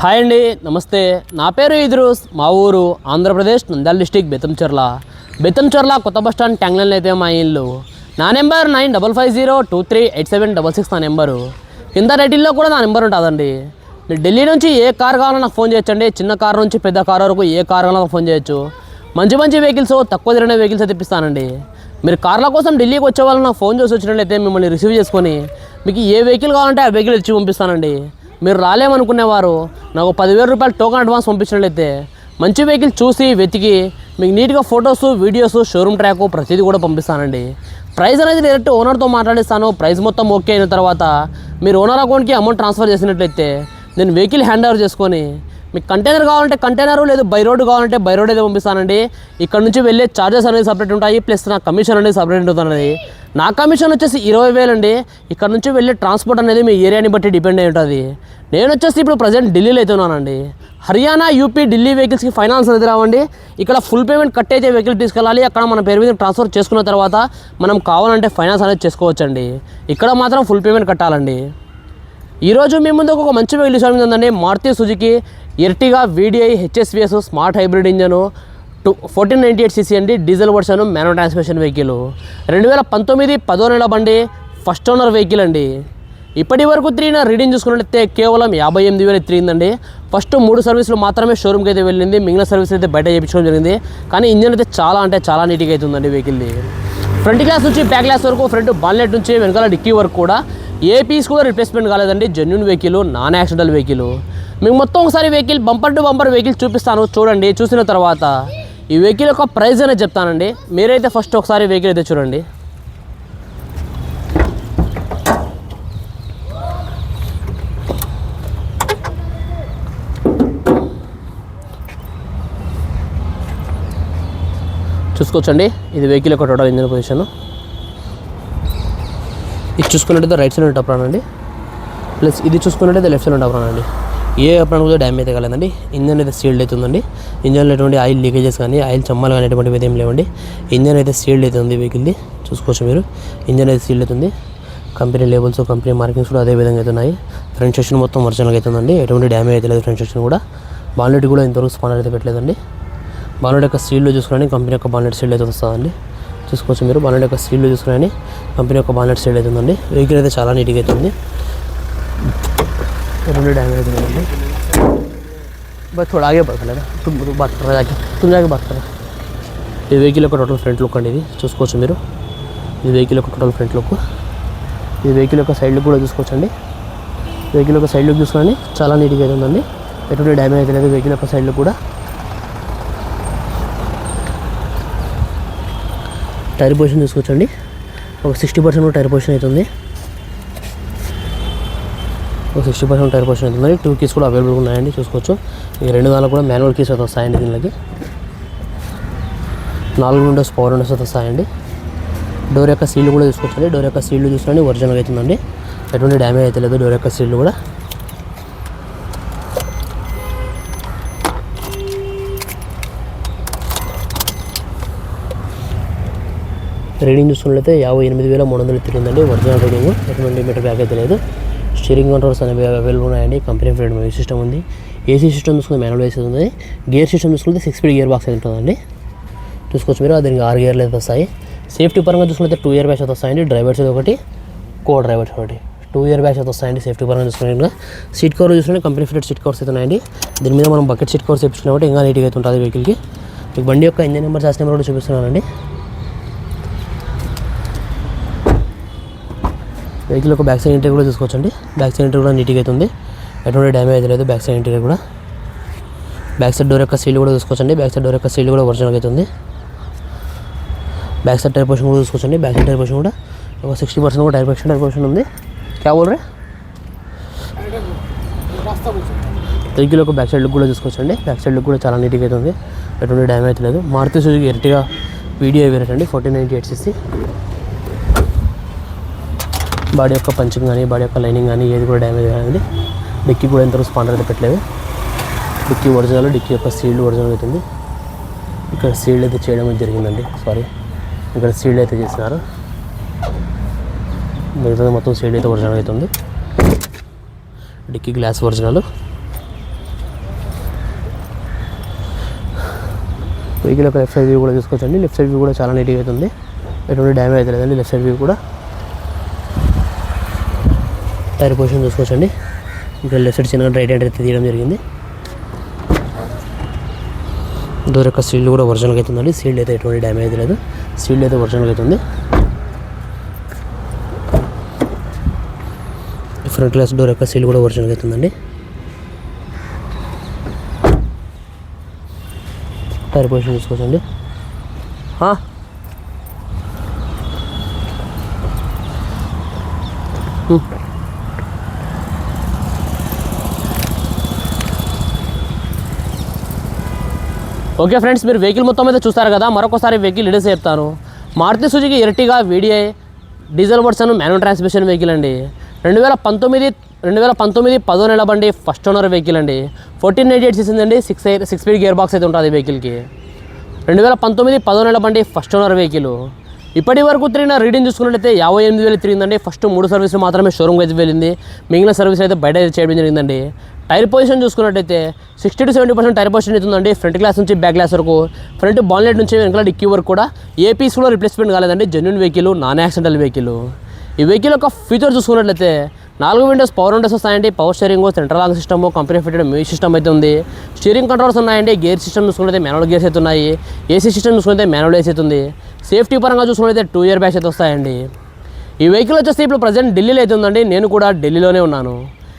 Hi అండి నమస్తే. నా పేరు ఇద్రూస్ మా ఊరు ఆంధ్రప్రదేశ్ నంద్యాల డిస్టిక్ బెతంచెర్ల బెతంచెర్ల కొత్త బస్ స్టాండ్ ట్యాంగ్లైన్ అయితే మా ఇల్లు. నా number nine double five zero two three eight seven double six నా నెంబరు. కింద రైటిల్లో కూడా నా నెంబర్ ఉంటుందండి. మీరు ఢిల్లీ నుంచి ఏ కార్ కావాలో నాకు ఫోన్ చేయొచ్చండి. చిన్న కార్ నుంచి పెద్ద కార్ వరకు ఏ కార్ కావాలో నాకు ఫోన్ చేయొచ్చు. మంచి మంచి వెహికల్స్ తక్కువ తిరిగిన వెహికల్స్ తెప్పిస్తానండి మీరు కార్ల కోసం ఢిల్లీకి వచ్చే వాళ్ళు నాకు ఫోన్ చేసి వచ్చినట్లయితే మిమ్మల్ని రిసీవ్ చేసుకొని మీకు ఏ వెహికల్ కావాలంటే ఆ వెహికల్ ఇచ్చి పంపిస్తానండి. మీరు రాలేమనుకునేవారు? నాకు పదివేల రూపాయలు టోకన్ అడ్వాన్స్ పంపించినట్లయితే మంచి వెహికల్ చూసి వెతికి మీకు నీట్గా ఫొటోస్ వీడియోస్ షోరూమ్ ట్రాక్ ప్రతిదీ కూడా పంపిస్తానండి. ప్రైస్ అనేది డైరెక్ట్ ఓనర్తో మాట్లాడిస్తాను. ప్రైస్ మొత్తం ఓకే అయిన తర్వాత మీరు ఓనర్ అకౌంట్కి అమౌంట్ ట్రాన్స్ఫర్ చేసినట్లయితే నేను వెహికల్ హ్యాండ్ ఓవర్ చేసుకొని మీకు కంటైనర్ కావాలంటే కంటైనర్ లేదు బై రోడ్ కావాలంటే బై రోడ్ అయితే పంపిస్తానండి. ఇక్కడ నుంచి వెళ్ళే ఛార్జెస్ అనేది సపరేట్ ఉంటాయి. ప్లస్ నా కమిషన్ అనేది సపరేట్ ఉంటుంది. నా కమిషన్ వచ్చేసి ఇరవై వేలు అండి. ఇక్కడ నుంచి వెళ్ళే ట్రాన్స్పోర్ట్ అనేది మీ ఏరియాని బట్టి డిపెండ్ అయి ఉంటుంది. నేను వచ్చేసి ఇప్పుడు ప్రజెంట్ ఢిల్లీలో అయితే ఉన్నానండి హర్యానా యూపీ ఢిల్లీ వెహికల్స్కి ఫైనాన్స్ అనేది రావండి. ఇక్కడ ఫుల్ పేమెంట్ కట్ అయితే వెహికల్ తీసుకెళ్ళాలి. అక్కడ మన పేరు మీద ట్రాన్స్ఫర్ చేసుకున్న తర్వాత మనం కావాలంటే ఫైనాన్స్ అనేది చేసుకోవచ్చండి. ఇక్కడ మాత్రం ఫుల్ పేమెంట్ కట్టాలండి. ఈరోజు మీ ముందు ఒక మంచి వెహికల్ షోరూమ్ ఉందండి. Maruti Suzuki Ertiga VDi HSVS smart hybrid engine two fourteen ninety eight CC అండి diesel version manual transmission vehicle రెండు వేల పంతొమ్మిది పదో నెల బండి ఫస్ట్ ఓనర్ వెహికల్ అండి. ఇప్పటి వరకు తిరిగిన రీడింగ్ చూసుకున్నట్లయితే కేవలం యాభై ఎనిమిది వేలు తిరిగిందండి. ఫస్ట్ మూడు సర్వీసులు మాత్రమే షోరూమ్కి అయితే వెళ్ళింది మిగిలిన సర్వీస్ అయితే బయట చేయించడం జరిగింది. కానీ ఇంజన్ అయితే చాలా అంటే చాలా నీట్గా అవుతుందండి వెహికల్ది ఫ్రంట్ గ్లాస్ నుంచి బ్యాక్ గ్లాస్ వరకు ఫ్రంట్ బాన్లెట్ నుంచి వెనకాల డిక్కీ వరకు కూడా ఏ పీస్ కూడా రిప్లేస్మెంట్ కాలేదండి genuine vehicle non accidental vehicle మీకు మొత్తం ఒకసారి vehicle bumper to bumper vehicle చూపిస్తాను చూడండి చూసిన తర్వాత. ఈ వెహికల్ యొక్క ప్రైస్ అనేది చెప్తానండి. మీరైతే ఫస్ట్ ఒకసారి వెహికల్ అయితే చూడండి. చూసుకోవచ్చండి. ఇది వెహికల్ యొక్క టోటల్ ఇంజన్ పొజిషన్. ఇది చూసుకున్నట్టయితే రైట్ సైడ్ ఉంటే అప్రాన్ అండి ప్లస్ ఇది చూసుకున్నట్టయితే లెఫ్ట్ సైడ్ ఉంటే అప్రాన్ అండి ఏ అప్రాన్ కూడా డ్యామేజ్ అయితే కాలేదండి. ఇంజన్ అయితే సీల్డ్ అవుతుందండి ఇంజన్లో ఎటువంటి ఆయిల్ లీకేజెస్ కానీ ఆయిల్ చమ్మాలు కానీ ఎటువంటివి ఏం లేవండి. ఇంజన్ అయితే సీల్డ్ అయితే ఉంది వెహికల్ది చూసుకోవచ్చు మీరు. ఇంజన్ అయితే సీల్డ్ అవుతుంది కంపెనీ లేబుల్స్ కంపెనీ మార్కింగ్స్ కూడా అదే విధంగా అయితే ఉన్నాయి. ఫ్రంట్ సెక్షన్ మొత్తం ఒరిజినల్గా అవుతుందండి ఎటువంటి డ్యామేజ్ అయితే లేదు ఫ్రంట్ సెక్షన్ కూడా. బాన్లెట్ కూడా ఇంతవరకు స్పానర్ అయితే పెట్టలేదండి. బాన్లెట్ యొక్క సీల్డ్ చూసుకుని కంపెనీ యొక్క బాన్లెట్ సీల్డ్ అయితే వస్తుందండి. చూసుకోవచ్చు మీరు. బాన్లెట్ యొక్క సీల్డ్ చూసుకుని కంపెనీ యొక్క బాన్లెట్ సీల్డ్ అయితే వెహికల్ అయితే చాలా నీట్గా అవుతుంది రెండు డ్యామేజ్ అయితే లేదండి బట్ थोड़ा आगे बढ़ लेना तुम बात कर रहे जाके तुम जाके बात करो ఈ వెహికల్ యొక్క టోటల్ ఫ్రంట్ లుక్ అండి ఇది చూసుకోవచ్చు మీరు ఈ వెహికల్ యొక్క టోటల్ ఫ్రంట్ లుక్ ఈ వెహికల్ యొక్క సైడ్ లుక్ కూడా చూసుకోవచ్చండి వెహికల్ యొక్క సైడ్ లుక్ చూసుకోండి చాలా నీట్గా అయితే ఉందండి ఎటువంటి డ్యామేజ్ అయితే లేదు వెహికల్ యొక్క సైడ్ లుక్ కూడా టైర్ పొజిషన్ చూసుకోవచ్చండి ఒక సిక్స్టీ పర్సెంట్ టైర్ పొజిషన్ అవుతుంది ఒక సిక్స్టీ పర్సెంట్ టైర్ పర్సెంట్ అవుతుంది టూ కీస్ కూడా అవైలబుల్ ఉన్నాయండి చూసుకోవచ్చు. ఈ రెండు దానిలో కూడా మాన్యువల్ కీస్ అయితే వస్తాయండి దీనికి. నాలుగు విండోస్ పవర్ విండోస్ అయితే వస్తాయండి. డోర్ యొక్క సీల్ కూడా చూసుకోవచ్చండి. డోర్ యొక్క సీల్ చూసుకోండి ఒరిజినల్ అవుతుందండి ఎటువంటి డ్యామేజ్ అయితే లేదు డోర్ యొక్క సీల్ కూడా. రీడింగ్ చూసుకున్నట్లయితే యాభై ఎనిమిది వేల మూడు వందలు తిరిగిందండి. ఒరిజినల్ రీడింగ్ ఎటువంటి మీటర్ బ్యాక్ అయితే లేదు. స్టీరింగ్ కంట్రోల్స్ అనేవి అవైలబుల్ ఉన్నాయండి. కంపెనీ ఫ్రెండ్ మ్యూజిక్ సిస్టమ్ ఉంది. ఏసీ సిస్టమ్ చూసుకుంటే మ్యానువల్ ఏసీ ఉంది. గేర్ సిస్టమ్ చూసుకుంటే సిక్స్ స్పీడ్ గేర్ బాక్స్ అయితే ఉంటుందండి. చూసుకోవచ్చు మీరు. దీనికి ఆరు గేర్లు అయితే వస్తాయి. సేఫ్టీ పరంగా చూసుకుంటే టూ ఇయర్ బ్యాచ్ అయితే వస్తాయండి. డ్రైవర్స్ ఒకటి కో డ్రైవర్స్ ఒకటి. టూ ఇయర్ బ్యాచ్ అయితే వస్తాయండి సేఫ్టీ పరంగా చూసుకుంటే సీట్ కవర్ చూసుకుంటే కంపెనీ ఫిటెడ్ సీట్ కవర్స్ అయితే ఉన్నాయండి. దీని మీద మనం బకెట్ సీట్ కవర్స్ తెప్పించుకున్నా కాబట్టి ఇంకా నీట్గా అయితే ఉంటుంది వెహికల్కి మీకు బండి యొక్క ఇంజన్ నెంబర్ చార్జ్ నెంబర్ కూడా చూపిస్తున్నానండి. వెహికల్ యొక్క బ్యాక్ సైడ్ ఇంటర్ కూడా చూసుకోవచ్చండి. బ్యాక్ సైడ్ ఇంటర్ కూడా నీట్గా అయితే ఉంది. ఎటువంటి డ్యామేజ్ లేదు బ్యాక్ సైడ్ ఇంటర్ కూడా. బ్యాక్ సైడ్ డోర్ యొక్క సీల్ కూడా చూసుకోవచ్చండి. బ్యాక్ సైడ్ డోర్ యొక్క సీల్ కూడా ఒరిజినల్ అయితే ఉంది. బ్యాక్ సైడ్ టైర్ పొజిషన్ కూడా చూసుకోవచ్చండి. బ్యాక్ సైడ్ టైర్ పొజిషన్ కూడా ఒక సిక్స్టీ పర్సెంట్ కూడా టైర్ పొజిషన్ టైర్ పొజిషన్ ఉంది. క్యా బోల్ రే వెహికల్ యొక్క బ్యాక్ సైడ్ లుక్ కూడా చూసుకోవచ్చండి. బ్యాక్ సైడ్ లుక్ కూడా చాలా నీట్గా అయితే ఉంది. ఎటువంటి డ్యామేజ్ లేదు. Maruti Suzuki Ertiga video వేరేటండి. Fourteen ninety eight CC body యొక్క పంచింగ్ కానీ బాడీ యొక్క లైనింగ్ కానీ ఏది కూడా డ్యామేజ్ కానీ డిక్కీ కూడా ఎంతవరకు స్పాండర్ అయితే పెట్టలేదు. డిక్కీ ఒరిజినల్ డిక్కీ యొక్క సీల్డ్ ఒరిజినల్ అవుతుంది. ఇక్కడ సీల్డ్ అయితే చేయడం జరిగిందండి. సారీ ఇక్కడ సీల్డ్ అయితే చేసినారు. మిగతా మొత్తం సీల్డ్ అయితే ఒరిజినల్ అవుతుంది. Dicky glass original. వెహికల్ యొక్క లెఫ్ట్ సైడ్ వ్యూ కూడా చూసుకోవచ్చండి. లెఫ్ట్ సైడ్ వ్యూ కూడా చాలా నీట్గా అవుతుంది. ఎటువంటి డ్యామేజ్ అయితే లేదండి. లెఫ్ట్ సైడ్ వ్యూ కూడా టైర్ పొజిషన్ చూసుకోవచ్చండి. ఇక్కడ లెఫ్ట్ సైడ్ చిన్న రైట్ హ్యాండ్ అయితే తీయడం జరిగింది. డోర్ యొక్క సీల్డ్ కూడా ఒరిజినల్గా అవుతుందండి. సీల్డ్ అయితే ఎటువంటి డ్యామేజ్ లేదు. సీల్డ్ అయితే ఒరిజినల్గా అవుతుంది. ఫ్రంట్ గ్లాస్ డోర్ యొక్క సీల్ కూడా ఒరిజినల్గా అవుతుందండి. టైర్ పొజిషన్ చూసుకోవచ్చండి. ఆ? ఓకే ఫ్రెండ్స్ మీరు వెహికల్ మొత్తం మీద చూస్తారు కదా మరొకసారి వెహికల్ డీటెయిల్స్ చెప్తాను Maruti Suzuki Ertiga VDi diesel version manual transmission vehicle అండి. రెండు వేల పంతొమ్మిది రెండు వేల పంతొమ్మిది పదో నెల బండి ఫస్ట్ ఓనర్ వెహికల్ అండి. ఫోర్టీన్ ఎయిట్ ఎయిట్ అండి six six speed gear box అయితే ఉంటుంది వెహికల్కి రెండు వేల పంతొమ్మిది పదో నెల బండి ఫస్ట్ ఓనర్ వెహికల్ ఇప్పటి వరకు తిరిగిన రీడింగ్ చూసుకున్నట్లయితే యాభై ఎనిమిది వేలు తిరిగిందండి. ఫస్ట్ మూడు సర్వీసులు మాత్రమే షోరూమ్కి అయితే వెళ్ళింది. మిగిలిన సర్వీస్ అయితే బయట అయితే చేయడం జరిగిందండి. టైర్ పొజిషన్ చూసుకున్నట్టయితే sixty to seventy percent tyre position అవుతుందండి. ఫ్రంట్ గ్లాస్ నుంచి బ్యాక్ గ్లాస్ వరకు. ఫ్రంట్ బాన్లెట్ నుంచి వెనకాల డిక్కీ వరకు కూడా ఏ పీస్ కూడా రిప్లేస్మెంట్ కాలేదండి. Genuine vehicle non accidental vehicle ఈ వెహికల్ యొక్క ఫీచర్ చూసుకున్నట్లయితే నాలుగు విండోస్ పవర్ విండోస్ వస్తాయండి. Power steering central lock system company fitted music system అయితే ఉంది. స్టీరింగ్ కంట్రోల్స్ ఉన్నాయండి. గేర్ సిస్టమ్ చూసుకుంటే మ్యానువల్ గేర్స్ అయితే ఉన్నాయి. ఏసీ సిస్టమ్ చూసుకుంటే మ్యానువల్ ఏసీ అయితే ఉంది. సేఫ్టీ పరంగా చూసుకుంటే టూ ఇయర్ బ్యాగ్స్ అయితే వస్తాయండి. ఈ వెహికల్ వచ్చేసి ఇప్పుడు ప్రజెంట్ ఢిల్లీలో అయితే ఉందండి. నేను కూడా ఢిల్లీలోనే ఉన్నాను.